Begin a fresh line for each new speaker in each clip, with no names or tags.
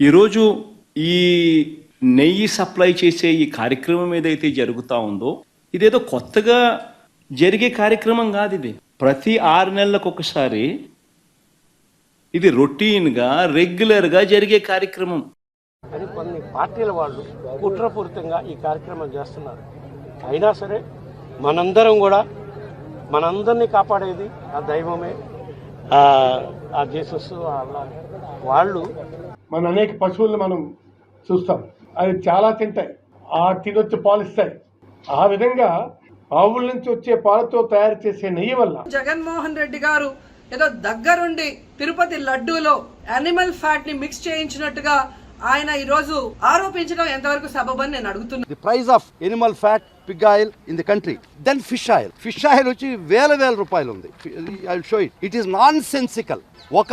ఈరోజు ఈ నెయ్యి సప్లై చేసే ఈ కార్యక్రమం ఏదైతే జరుగుతూ ఉందో ఇదేదో కొత్తగా జరిగే కార్యక్రమం కాదు ఇది. ప్రతి ఆరు నెలలకు ఒకసారి ఇది రొటీన్గా రెగ్యులర్గా జరిగే కార్యక్రమం.
అని కొన్ని పార్టీల వాళ్ళు కుట్రపూరితంగా ఈ కార్యక్రమం చేస్తున్నారు. అయినా సరే మనందరం కూడా మనందరినీ కాపాడేది ఆ దైవమే ఆ జీసస్ వాళ్ళు
మన అనేక పశువులను మనం చూస్తాం. అవి చాలా తింటాయి. ఆ తినొచ్చి పాలు ఇస్తాయి ఆ విధంగా ఆవుల నుంచి వచ్చే పాలతో తయారు చేసే నెయ్యి వల్ల
జగన్మోహన్ రెడ్డి గారు ఏదో దగ్గరుండి తిరుపతి లడ్డూలో యానిమల్ ఫ్యాట్ని మిక్స్ చేయించినట్టుగా ఆయన ఈ రోజు ఆరోపించడం ఎంతవరకు సబబని నేను అడుగుతున్నాను
the price of animal fat pig oil in the country then fish oil fish oil వచ్చి వేల వేల రూపాయలు ఉంది. I show it it is nonsensical ఒక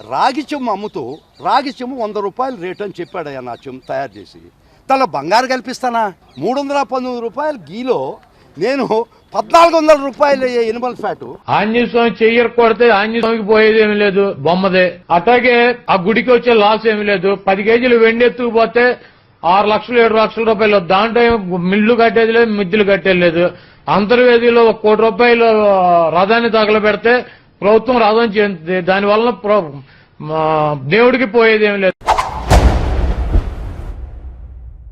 రాగి చెమ్ము అమ్ముతూ రాగి చెమ్ము వంద రూపాయలు రేట్ అని చెప్పాడయ్యా నా చెమ్ము తయారు చేసి. దానిలో బంగారు కల్పిస్తానా? మూడు వందల పంతొమ్మిది రూపాయలు గీలో నేను పద్నాలుగు వందల రూపాయలు ఎనిమల్ ఫ్యాటు.
ఆంజనేయ స్వామి చెయ్యరు కొడితే ఆంజనేయ స్వామికి పోయేది ఏమి లేదు బొమ్మదే. అట్లాగే ఆ గుడికి వచ్చే లాస్ ఏమి లేదు. పది కేజీలు వెండి ఎత్తుకుపోతే ఆరు లక్షలు ఏడు లక్షల రూపాయలు. దాంట్లో మిల్లు కట్టేది లేదు మిద్దులు కట్టేది లేదు. అంతర్వేదిలో ఒక కోటి రూపాయలు రథాన్ని తగలబెడితే ప్రభుత్వం రథం చేస్తుంది దానివల్ల మా దేవుడికి పోయేది ఏమి లేదు.